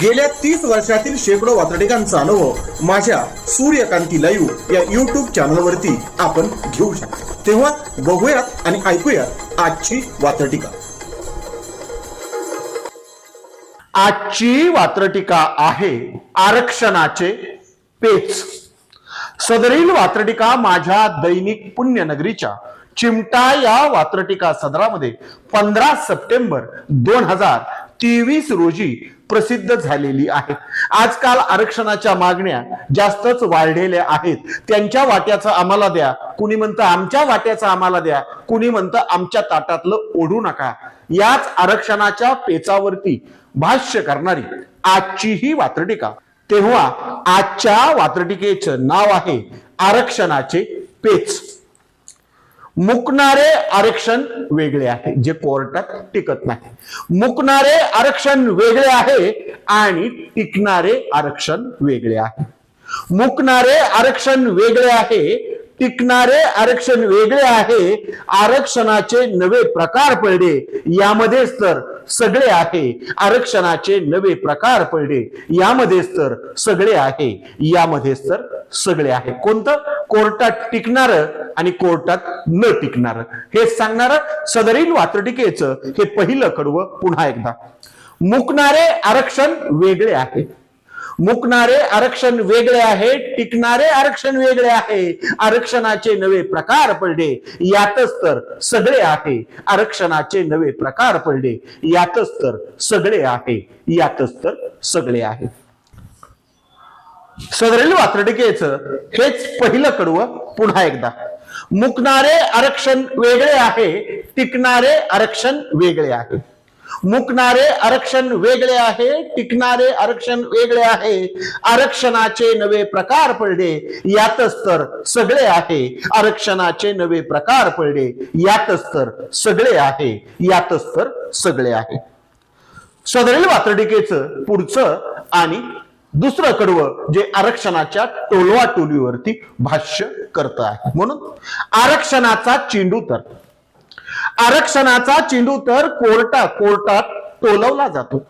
गेल्या तीस वर्षातील शेकडो वातडिकांचा अनुभव माझ्या सूर्यकांती लाईव्ह या युट्यूब चॅनलवरती आपण घेऊ शकतो. तेव्हा बघूयात आणि ऐकूयात आजची वातटिका आजची वात्रटिका आहे आरक्षणाचे पेच. सदरील वात्रटिका माझ्या दैनिक पुण्यनगरीच्या चिमटा या वात्रटिका सदरामध्ये पंधरा सप्टेंबर दोन हजार तेवीस रोजी प्रसिद्ध झालेली आहे. आजकाल आरक्षणाच्या मागण्या जास्तच वाढलेल्या आहेत. त्यांच्या वाट्याचं आम्हाला द्या. कुणी म्हणतं आमच्या वाट्याचं आम्हाला द्या. कुणी म्हणतं आमच्या ताटातलं ओढू नका. याच आरक्षणाच्या पेचावरती भाष्य करणारी आजची ही वात्रटिका. तेव्हा आजच्या वात्रटिकेचं नाव आहे आरक्षणाचे पेच. मुकणारे आरक्षण वेगळे आहे जे कोर्टात टिकत नाही. मुकणारे आरक्षण वेगळे आहे आणि टिकणारे आरक्षण वेगळे आहे. मुकणारे आरक्षण वेगळे आहे टिकणारे आरक्षण वेगळे आहे आरक्षणाचे नवे प्रकार पडले यामध्येच तर सगळे आहे आरक्षणाचे नवे प्रकार पडले यामध्येच तर सगळे आहे यामध्येच तर सगळे आहे. कोणतं? कोर्टात टिकणार आणि कोर्टात न टिकणार. हे सांगणार सदरील वात्रटिकेचं हे पहिलं कडवं पुन्हा एकदा. मुकणारे आरक्षण वेगळे आहे. मुकणारे आरक्षण वेगळे आहे टिकणारे आरक्षण वेगळे आहे. आरक्षणाचे नवे प्रकार पडले यातच तर सगळे आहे. आरक्षणाचे नवे प्रकार पडले यातच तर सगळे आहे. यातच तर सगळे आहे. सदरेल वात्रटिकेचं हेच पहिलं कडवं पुन्हा एकदा. मुकणारे आरक्षण वेगळे आहे टिकणारे आरक्षण वेगळे आहे. मुकणारे आरक्षण वेगळे आहे टिकणारे आरक्षण वेगळे आहे. आरक्षणाचे नवे प्रकार पडले यातच तर सगळे आहे. आरक्षणाचे नवे प्रकार पडले यातच तर सगळे आहे यातच तर सगळे आहे. सदरील वात्रटिकेचं पुढचं आणि दुसरं कडवं जे आरक्षणाच्या टोलवा टोलीवरती भाष्य करत आहे. म्हणून आरक्षणाचा चेंडू तर आरक्षणाचा चेंडू तर कोर्टा कोर्टात टोलवला जातो.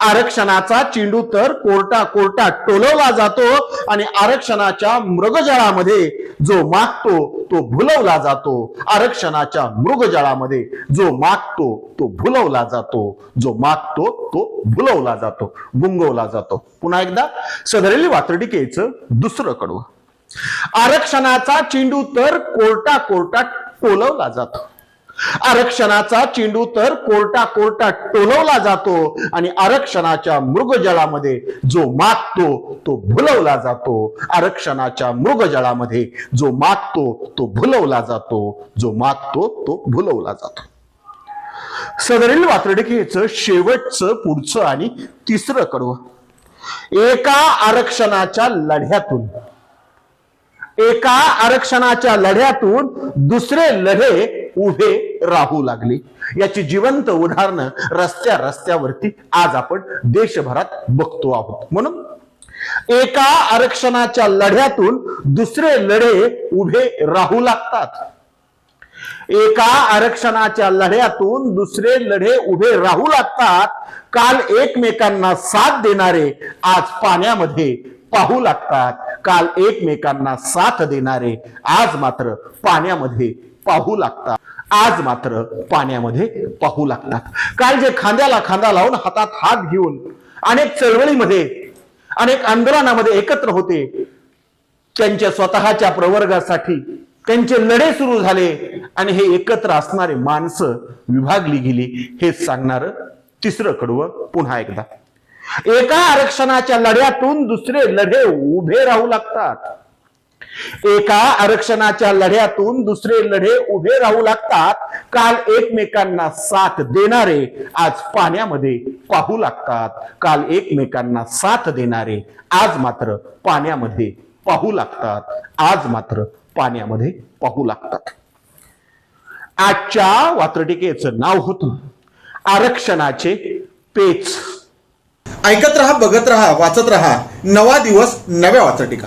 आरक्षणाचा चेंडू तर कोर्टा कोर्टात टोलवला जातो आणि आरक्षणाच्या मृगजळामध्ये जो मागतो तो भुलवला जातो. आरक्षणाच्या मृगजळामध्ये जो मागतो तो भुलवला जातो. जो मागतो तो भुलवला जातो गुंगवला जातो. पुन्हा एकदा सदरेली वात्रटिकेचं दुसरं कडवं. आरक्षणाचा चेंडू तर कोर्टा कोर्टात टोलवला जातो. आरक्षणाचा चेंडू तर कोर्टा कोर्टा टोलवला जातो आणि आरक्षणाच्या मृगजळामध्ये जो मागतो तो भुलवला जातो. आरक्षणाच्या मृगजळामध्ये जो मागतो तो भुलवला जातो. जो मागतो तो भुलवला जातो. सदरील वात्रडिकेचं शेवटचं पुढचं आणि तिसरं कडवं. एका आरक्षणाच्या लढ्यातून एका आरक्षणाच्या लढ्यातून दुसरे लढे उभे राहू लागले. याची जिवंत उदाहरणं रस्त्या रस्त्यावरती आज आपण देशभरात बघतो आहोत. म्हणून एका आरक्षणाच्या लढ्यातून दुसरे लढे उभे राहू लागतात. एका आरक्षणाच्या लढ्यातून दुसरे लढे उभे राहू लागतात. काल एकमेकांना साथ देणारे आज पाण्यामध्ये पाहू लागतात. काल एकमेकांना साथ देणारे आज मात्र पाण्यामध्ये पाहू लागतात. आज मात्र पाण्यामध्ये पाहू लागतात. काल जे खांद्याला खांदा लावून हातात हात घेऊन अनेक चळवळीमध्ये अनेक आंदोलनामध्ये एकत्र होते. त्यांच्या स्वतःच्या प्रवर्गासाठी त्यांचे लढे सुरू झाले आणि हे एकत्र असणारे माणसं विभागली गेली. हे सांगणार तिसरं कडवं पुन्हा एकदा. एका आरक्षणाच्या लढ्यातून दुसरे लढे उभे राहू लागतात. एका आरक्षणाच्या लढ्यातून दुसरे लढे उभे राहू लागतात. काल एकमेकांना साथ देणारे आज पाण्यामध्ये पाहू लागतात. काल एकमेकांना साथ देणारे आज मात्र पाण्यामध्ये पाहू लागतात. आज मात्र पाण्यामध्ये पाहू लागतात. आजच्या वात्रटिकेचं नाव होतं आरक्षणाचे पेच. ऐकत रहा बघत रहा वाचत रहा. नवा दिवस नव्या वात्रटिका.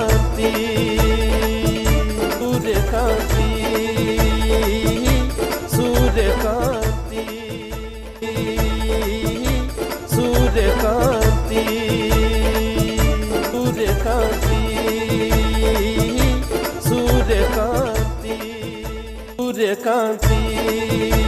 কাঁচি